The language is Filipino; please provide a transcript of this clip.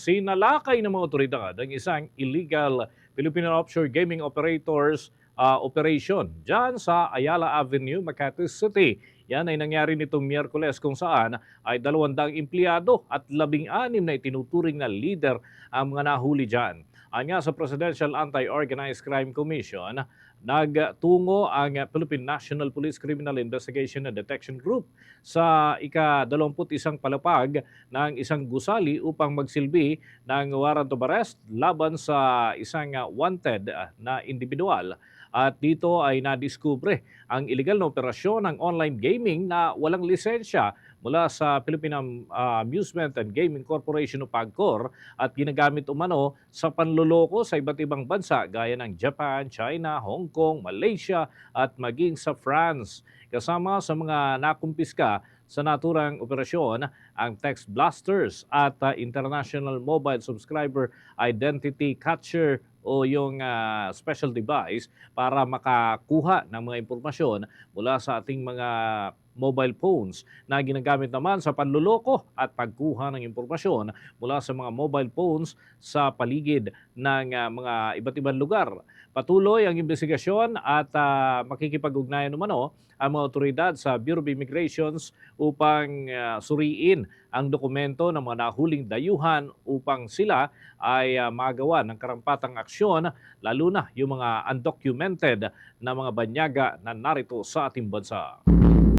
Sinalakay ng mga otoridad ang isang illegal Filipino offshore gaming operators ah, operation dyan sa Ayala Avenue, Makati City. Yan ay nangyari nitong Miyerkules kung saan ay dalawandang empleyado at labing-anim na itinuturing na leader ang mga nahuli dyan. Anya sa Presidential Anti-Organized Crime Commission, nagtungo ang Philippine National Police Criminal Investigation and Detection Group sa ika-21 palapag ng isang gusali upang magsilbi ng warrant of arrest laban sa isang wanted na individual. At dito ay nadiskubre ang illegal na operasyon ng online gaming na walang lisensya mula sa Philippine ah, Amusement and Gaming Corporation o PAGCOR at ginagamit umano sa panloloko sa iba't ibang bansa gaya ng Japan, China, Hong Kong, Malaysia at maging sa France. Kasama sa mga nakumpiska sa naturang operasyon ang text blasters at ah, international mobile subscriber identity catcher o yung ah, special device para makakuha ng mga impormasyon mula sa ating mga mobile phones na ginagamit naman sa panluloko at pagkuha ng impormasyon mula sa mga mobile phones sa paligid ng ah, mga iba't ibang lugar. Patuloy ang investigasyon at ah, makikipag-ugnayan umano ang mga otoridad sa Bureau of Immigrations upang ah, suriin ang dokumento ng mga nahuling dayuhan upang sila ay ah, magawa ng karampatang aksyon lalo na yung mga undocumented na mga banyaga na narito sa ating bansa.